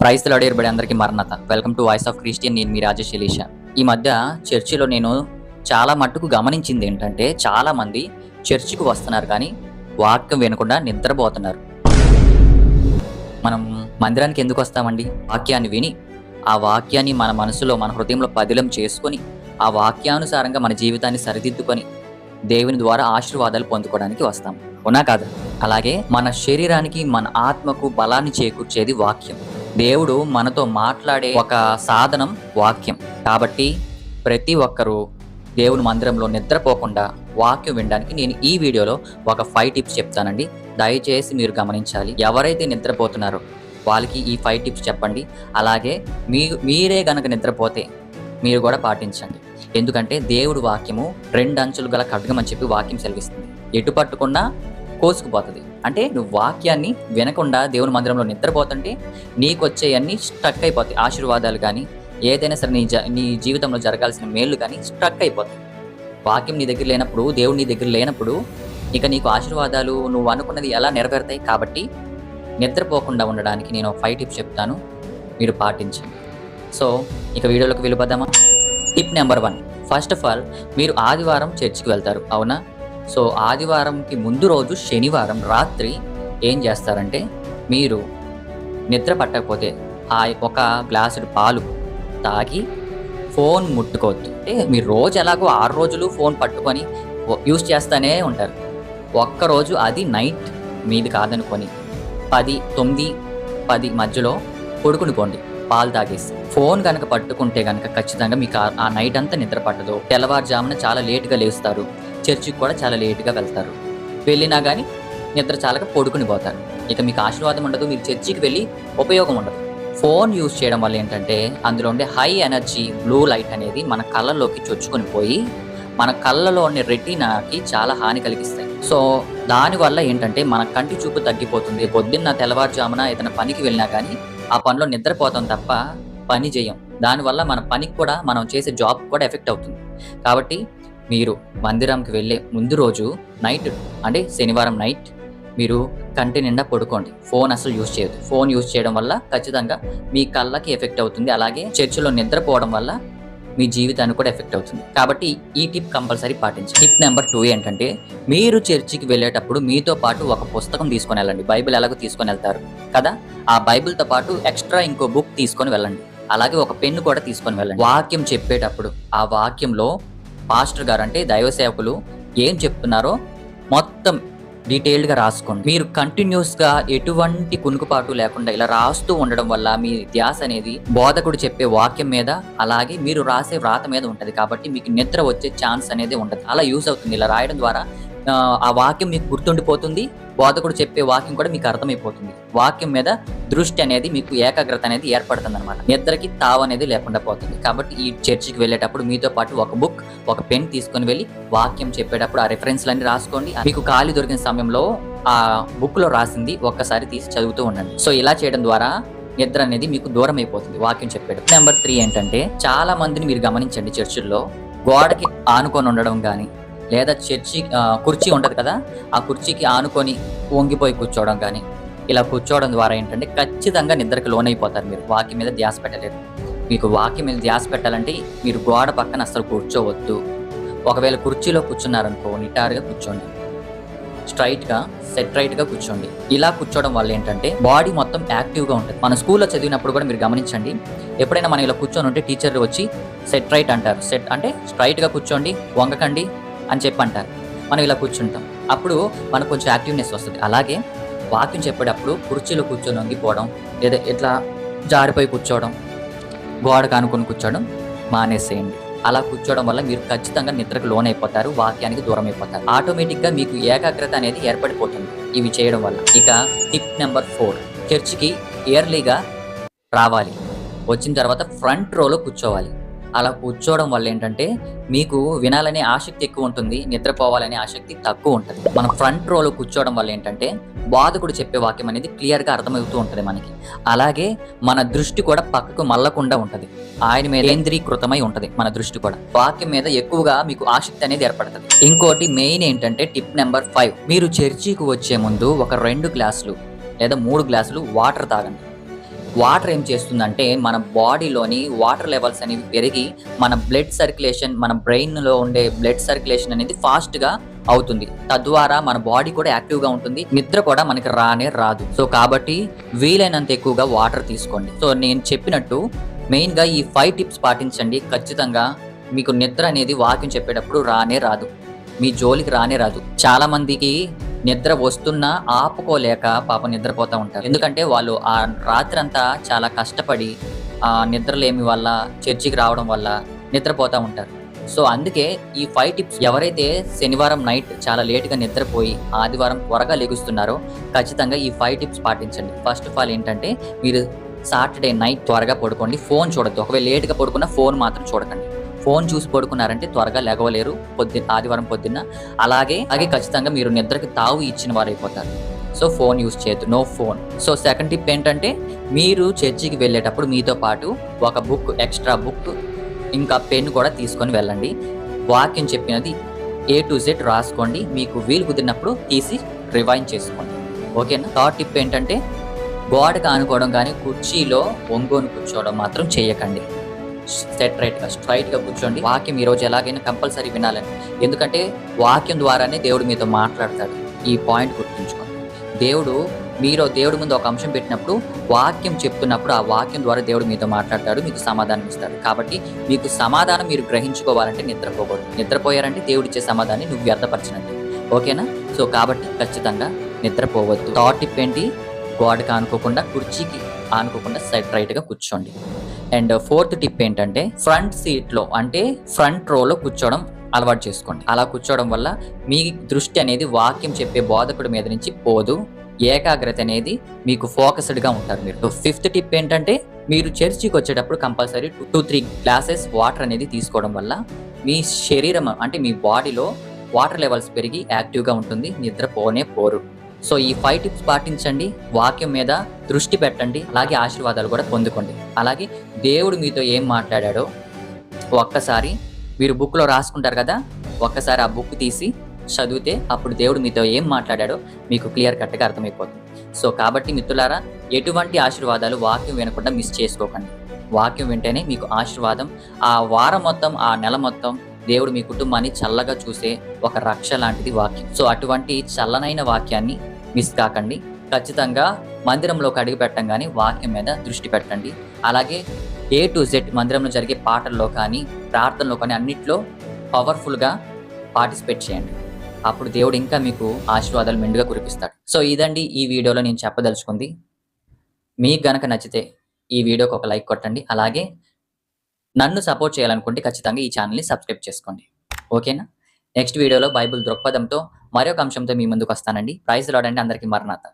Price అడియర్బడి అందరికీ మరణత welcome to voice of Christian నేను మీ రాజేష్ ఎలీషా. ఈ మధ్య చర్చిలో నేను చాలా మట్టుకు గమనించింది ఏంటంటే చాలామంది చర్చికి వస్తున్నారు కానీ వాక్యం వినకుండా నిద్రపోతున్నారు. మనం మందిరానికి ఎందుకు వస్తామండి? వాక్యాన్ని విని ఆ వాక్యాన్ని మన మనసులో మన హృదయంలో పదిలం చేసుకొని ఆ వాక్యానుసారంగా మన జీవితాన్ని సరిదిద్దుకొని దేవుని ద్వారా ఆశీర్వాదాలు పొందుకోవడానికి వస్తాం. అవునా కాదు? అలాగే మన శరీరానికి మన ఆత్మకు బలాన్ని చేకూర్చేది వాక్యం. దేవుడు మనతో మాట్లాడే ఒక సాధనం వాక్యం. కాబట్టి ప్రతి ఒక్కరూ దేవుని మందిరంలో నిద్రపోకుండా వాక్యం వినడానికి నేను ఈ వీడియోలో ఒక ఫైవ్ టిప్స్ చెప్తానండి. దయచేసి మీరు గమనించాలి. ఎవరైతే నిద్రపోతున్నారో వాళ్ళకి ఈ ఫైవ్ టిప్స్ చెప్పండి. అలాగే మీ మీరే గనక నిద్రపోతే మీరు కూడా పాటించండి. ఎందుకంటే దేవుడు వాక్యము రెండు అంచులు గల ఖడ్గమని చెప్పి వాక్యం సెలవిస్తుంది. ఎటు పట్టుకున్నా కోసుకుపోతుంది. అంటే నువ్వు వాక్యాన్ని వినకుండా దేవుని మందిరంలో నిద్రపోతుంటే నీకు వచ్చేయన్నీ స్ట్రక్ అయిపోతాయి. ఆశీర్వాదాలు కానీ ఏదైనా సరే నీ జ నీ జీవితంలో జరగాల్సిన మేళ్ళు కానీ స్ట్రక్ అయిపోతాయి. వాక్యం నీ దగ్గర లేనప్పుడు దేవుడు నీ దగ్గర లేనప్పుడు ఇక నీకు ఆశీర్వాదాలు నువ్వు అనుకున్నది ఎలా నెరవేరుతాయి కాబట్టి నిద్రపోకుండా ఉండడానికి నేను ఫైవ్ టిప్స్ చెప్తాను. మీరు పాటించండి. సో ఇక వీడియోలోకి వెళ్ళిపోదామా? Tip number one first of all మీరు ఆదివారం చర్చికి వెళ్తారు. అవునా? సో ఆదివారంకి ముందు రోజు శనివారం రాత్రి ఏం చేస్తారంటే మీరు నిద్ర పట్టకపోతే ఆ ఒక గ్లాసుడు పాలు తాగి ఫోన్ ముట్టుకోవద్దు. అంటే మీరు రోజు ఎలాగో ఆరు రోజులు ఫోన్ పట్టుకొని యూస్ చేస్తూనే ఉంటారు. ఒక్కరోజు అది నైట్ మీది కాదనుకొని పది తొమ్మిది పది మధ్యలో కొడుకునుకోండి పాలు తాగేసి. ఫోన్ కనుక పట్టుకుంటే కనుక ఖచ్చితంగా మీకు ఆ- నైట్ అంతా నిద్ర పట్టదు. తెల్లవారుజామున చాలా లేటుగా లేస్తారు. చర్చికి కూడా చాలా లేటుగా వెళ్తారు. వెళ్ళినా కానీ నిద్ర చాలక పడుకుని పోతారు. ఇక మీకు ఆశీర్వాదం ఉండదు మీరు చర్చికి వెళ్ళి ఉపయోగం ఉండదు. ఫోన్ యూజ్ చేయడం వల్ల ఏంటంటే అందులో ఉండే హై ఎనర్జీ బ్లూ లైట్ అనేది మన కళ్ళల్లోకి చొచ్చుకొని పోయి మన కళ్ళలో ఉండే రెటీనాకి చాలా హాని కలిగిస్తాయి. సో దానివల్ల ఏంటంటే మన కంటి చూపు తగ్గిపోతుంది. పొద్దున్న తెల్లవారుజామున ఏదైనా పనికి వెళ్ళినా కానీ ఆ పనిలో నిద్రపోతాం తప్ప పని చేయం దానివల్ల మన పనికి కూడా మనం చేసే జాబ్ కూడా ఎఫెక్ట్ అవుతుంది. కాబట్టి మీరు మందిరంకి వెళ్ళే ముందు రోజు నైట్ అంటే శనివారం నైట్ మీరు కంటి నిండా పడుకోండి. ఫోన్ అసలు యూజ్ చేయదు ఫోన్ యూజ్ చేయడం వల్ల ఖచ్చితంగా మీ కళ్ళకి ఎఫెక్ట్ అవుతుంది. అలాగే చర్చిలో నిద్రపోవడం వల్ల మీ జీవితానికి కూడా ఎఫెక్ట్ అవుతుంది. కాబట్టి ఈ టిప్ కంపల్సరీ పాటించండి. టిప్ నెంబర్ టూ ఏంటంటే మీరు చర్చికి వెళ్ళేటప్పుడు మీతో పాటు ఒక పుస్తకం తీసుకొని వెళ్ళండి. బైబిల్ ఎలాగో తీసుకొని వెళ్తారు కదా? ఆ బైబిల్తో పాటు ఎక్స్ట్రా ఇంకో బుక్ తీసుకొని వెళ్ళండి. అలాగే ఒక పెన్ను కూడా తీసుకొని వెళ్ళండి. వాక్యం చెప్పేటప్పుడు ఆ వాక్యంలో పాస్టర్ గారు అంటే దైవ సేవకులు ఏం చెప్తున్నారో మొత్తం డీటెయిల్డ్గా రాసుకోండి. మీరు కంటిన్యూస్గా ఎటువంటి కునుకుపాటు లేకుండా ఇలా రాస్తూ ఉండడం వల్ల మీ ధ్యాస అనేది బోధకుడు చెప్పే వాక్యం మీద అలాగే మీరు రాసే వ్రాత మీద ఉంటుంది. కాబట్టి మీకు నిద్ర వచ్చే ఛాన్స్ అనేది ఉండదు. అలా యూస్ అవుతుంది. ఇలా రాయడం ద్వారా ఆ, వాక్యం మీకు గుర్తుండిపోతుంది. బోధకుడు చెప్పే వాక్యం కూడా మీకు అర్థమైపోతుంది. వాక్యం మీద దృష్టి అనేది మీకు ఏకాగ్రత అనేది ఏర్పడుతుంది అనమాట నిద్రకి తావు అనేది లేకుండా పోతుంది. కాబట్టి ఈ చర్చికి వెళ్ళేటప్పుడు మీతో పాటు ఒక బుక్ ఒక పెన్ తీసుకొని వెళ్ళి వాక్యం చెప్పేటప్పుడు ఆ రెఫరెన్స్లన్నీ రాసుకోండి. మీకు ఖాళీ దొరికిన సమయంలో ఆ బుక్లో రాసింది ఒక్కసారి తీసి చదువుతూ ఉండండి. సో ఇలా చేయడం ద్వారా నిద్ర అనేది మీకు దూరం అయిపోతుంది వాక్యం చెప్పేటప్పుడు. నెంబర్ త్రీ ఏంటంటే చాలా మందిని మీరు గమనించండి చర్చిల్లో. గోడకి ఆనుకొని ఉండడం కానీ లేదా చర్చి కుర్చీ ఉంటుంది కదా ఆ కుర్చీకి ఆనుకొని వంగిపోయి కూర్చోవడం కానీ ఇలా కూర్చోవడం ద్వారా ఏంటంటే ఖచ్చితంగా నిద్రకి లోనైపోతారు మీరు. వాకి మీద ధ్యాస పెట్టలేరు మీకు వాకి మీద ధ్యాస పెట్టాలంటే మీరు గోడ పక్కన అసలు కూర్చోవద్దు. ఒకవేళ కుర్చీలో కూర్చున్నారనుకో నిటారుగా కూర్చోండి. స్ట్రైట్గా సెట్ రైట్గా కూర్చోండి. ఇలా కూర్చోవడం వల్ల ఏంటంటే బాడీ మొత్తం యాక్టివ్గా ఉంటుంది. మన స్కూల్లో చదివినప్పుడు కూడా మీరు గమనించండి. ఎప్పుడైనా మనం ఇలా కూర్చొని ఉంటే టీచర్లు వచ్చి సెట్ రైట్ అంటారు. సెట్ అంటే స్ట్రైట్గా కూర్చోండి వంగకండి అని చెప్పి అంటారు మనం ఇలా కూర్చుంటాం. అప్పుడు మనకు కొంచెం యాక్టివ్నెస్ వస్తుంది. అలాగే వాక్యం చెప్పేటప్పుడు కుర్చీలో కూర్చొని వంగిపోవడం లేదా ఇట్లా జారిపోయి కూర్చోవడం గోడకు ఆనుకొని కూర్చోవడం మానేసేయండి. అలా కూర్చోవడం వల్ల మీరు ఖచ్చితంగా నిద్రకు లోనైపోతారు వాక్యానికి దూరం అయిపోతారు ఆటోమేటిక్గా మీకు ఏకాగ్రత అనేది ఏర్పడిపోతుంది ఇవి చేయడం వల్ల. ఇక టిప్ నెంబర్ ఫోర్ చర్చికి ఇయర్లీగా రావాలి. వచ్చిన తర్వాత ఫ్రంట్ రోలో కూర్చోవాలి. అలా కూర్చోవడం వల్ల ఏంటంటే మీకు వినాలనే ఆసక్తి ఎక్కువ ఉంటుంది నిద్రపోవాలనే ఆసక్తి తక్కువ ఉంటుంది. మనం ఫ్రంట్ రోలో కూర్చోవడం వల్ల ఏంటంటే బాధకుడు చెప్పే వాక్యం అనేది క్లియర్గా అర్థమవుతూ ఉంటుంది మనకి. అలాగే మన దృష్టి కూడా పక్కకు మళ్ళకుండా ఉంటుంది. ఆయన మీద కేంద్రీకృతమై ఉంటుంది మన దృష్టి కూడా. వాక్యం మీద ఎక్కువగా మీకు ఆసక్తి అనేది ఏర్పడుతుంది. ఇంకోటి మెయిన్ ఏంటంటే టిప్ నెంబర్ ఫైవ్ మీరు చర్చికి వచ్చే ముందు ఒక రెండు గ్లాసులు లేదా మూడు గ్లాసులు వాటర్ తాగండి. వాటర్ ఏం చేస్తుందంటే మన బాడీలోని వాటర్ లెవెల్స్ అనేవి పెరిగి మన బ్లడ్ సర్క్యులేషన్ మన బ్రెయిన్లో ఉండే బ్లడ్ సర్క్యులేషన్ అనేది ఫాస్ట్గా అవుతుంది. తద్వారా మన బాడీ కూడా యాక్టివ్గా ఉంటుంది. నిద్ర కూడా మనకి రానే రాదు. సో కాబట్టి వీలైనంత ఎక్కువగా వాటర్ తీసుకోండి. సో నేను చెప్పినట్టు మెయిన్గా ఈ ఫైవ్ టిప్స్ పాటించండి. ఖచ్చితంగా మీకు నిద్ర అనేది వాకింగ్ చెప్పేటప్పుడు రానే రాదు. మీ జోలికి రానే రాదు. చాలామందికి నిద్ర వస్తున్నా ఆపుకోలేక పాప నిద్రపోతూ ఉంటారు. ఎందుకంటే వాళ్ళు ఆ రాత్రంతా చాలా కష్టపడి ఆ నిద్రలేమి వల్ల చర్చికి రావడం వల్ల నిద్రపోతూ ఉంటారు. సో అందుకే ఈ ఫైవ్ టిప్స్ ఎవరైతే శనివారం నైట్ చాలా లేట్గా నిద్రపోయి ఆదివారం త్వరగా లెగుస్తున్నారో ఖచ్చితంగా ఈ ఫైవ్ టిప్స్ పాటించండి. ఫస్ట్ ఆఫ్ ఆల్ ఏంటంటే మీరు సాటర్డే నైట్ త్వరగా పడుకోండి. ఫోన్ చూడద్దు. ఒకవేళ లేట్గా పడుకున్న ఫోన్ మాత్రం చూడకండి. ఫోన్ చూసి పడుకున్నారంటే త్వరగా లెగవలేరు పొద్దున్న ఆదివారం పొద్దున్న. అలాగే అలాగే ఖచ్చితంగా మీరు నిద్రకి తావు ఇచ్చిన వారు అయిపోతారు సో ఫోన్ యూస్ చేయొద్దు. No phone. So second tip ఏంటంటే మీరు చర్చికి వెళ్ళేటప్పుడు మీతో పాటు ఒక బుక్ ఎక్స్ట్రా బుక్ ఇంకా పెన్ కూడా తీసుకొని వెళ్ళండి. వాక్యం చెప్పినది ఏ టు జెడ్ రాసుకోండి. మీకు వీలు కుదిరినప్పుడు తీసి రివైన్ చేసుకోండి. ఓకేనా? థర్డ్ టిప్ ఏంటంటే గోడకు ఆనుకోవడం కానీ కుర్చీలో ఒంగోని కూర్చోవడం మాత్రం చేయకండి. సెట్ రైట్గా స్ట్రైట్గా కూర్చోండి. వాక్యం ఈరోజు ఎలాగైనా కంపల్సరీ వినాలని. ఎందుకంటే వాక్యం ద్వారానే దేవుడు మీతో మాట్లాడతాడు. ఈ పాయింట్ గుర్తుంచుకోండి. దేవుడు మీరు దేవుడి ముందు ఒక అంశం పెట్టినప్పుడు వాక్యం చెప్తున్నప్పుడు ఆ వాక్యం ద్వారా దేవుడు మీతో మాట్లాడతాడు మీకు సమాధానం ఇస్తాడు. కాబట్టి మీకు సమాధానం మీరు గ్రహించుకోవాలంటే నిద్రపోకూడదు. నిద్రపోయారంటే దేవుడిచ్చే సమాధానాన్ని నువ్వు వ్యర్థపరిచినట్టు ఓకేనా? సో కాబట్టి ఖచ్చితంగా నిద్రపోవద్దు. థాట్ టిప్ గోడకు గోడకి ఆనుకోకుండా కుర్చీకి ఆనుకోకుండా సెట్ రైట్గా కూర్చోండి. అండ్ ఫోర్త్ టిప్ ఏంటంటే ఫ్రంట్ సీట్లో అంటే ఫ్రంట్ రోలో కూర్చోవడం అలవాటు చేసుకోండి. అలా కూర్చోవడం వల్ల మీ దృష్టి అనేది వాక్యం చెప్పే బోధకుడి మీద నుంచి పోదు. ఏకాగ్రత అనేది మీకు ఫోకస్డ్గా ఉంటారు మీరు. ఫిఫ్త్ టిప్ ఏంటంటే మీరు చర్చికి వచ్చేటప్పుడు compulsory two three glasses water అనేది తీసుకోవడం వల్ల మీ శరీరం అంటే మీ బాడీలో వాటర్ లెవెల్స్ పెరిగి యాక్టివ్గా ఉంటుంది. నిద్ర పోనే పోరు. సో ఈ ఫైవ్ టిప్స్ పాటించండి వాక్యం మీద దృష్టి పెట్టండి అలాగే ఆశీర్వాదాలు కూడా పొందుకోండి. అలాగే దేవుడు మీతో ఏం మాట్లాడాడో ఒక్కసారి మీరు బుక్లో రాసుకుంటారు కదా ఒక్కసారి ఆ బుక్ తీసి చదివితే అప్పుడు దేవుడు మీతో ఏం మాట్లాడాడో మీకు క్లియర్ కట్గా అర్థమైపోతుంది. సో కాబట్టి మిత్రులారా ఎటువంటి ఆశీర్వాదాలు వాక్యం వినకుండా మిస్ చేసుకోకండి. వాక్యం వింటేనే మీకు ఆశీర్వాదం ఆ వారం మొత్తం ఆ నెల మొత్తం దేవుడు మీ కుటుంబాన్ని చల్లగా చూసే ఒక రక్ష లాంటిది వాక్యం. సో అటువంటి చల్లనైన వాక్యాన్ని మిస్ కాకండి. ఖచ్చితంగా మందిరంలోకి అడుగు పెట్టంగానే వాక్యం మీద దృష్టి పెట్టండి. అలాగే ఏ టు జెడ్ మందిరంలో జరిగే పాటల్లో కానీ ప్రార్థనలో కానీ అన్నిట్లో పవర్ఫుల్గా పార్టిసిపేట్ చేయండి. అప్పుడు దేవుడు ఇంకా మీకు ఆశీర్వాదాలు మెండుగా కురిపిస్తాడు. సో ఇదండి ఈ వీడియోలో నేను చెప్పదలుచుకుంది. మీకు గనక నచ్చితే ఈ వీడియోకి ఒక లైక్ కొట్టండి. అలాగే నన్ను సపోర్ట్ చేయాలనుకుంటే ఖచ్చితంగా ఈ ఛానల్ని సబ్స్క్రైబ్ చేసుకోండి. ఓకేనా? నెక్స్ట్ వీడియోలో బైబిల్ దృక్పథంతో మరొక అంశంతో మీ ముందుకు వస్తానండి. ప్రైజ్ రాడండి అందరికీ మరణాత.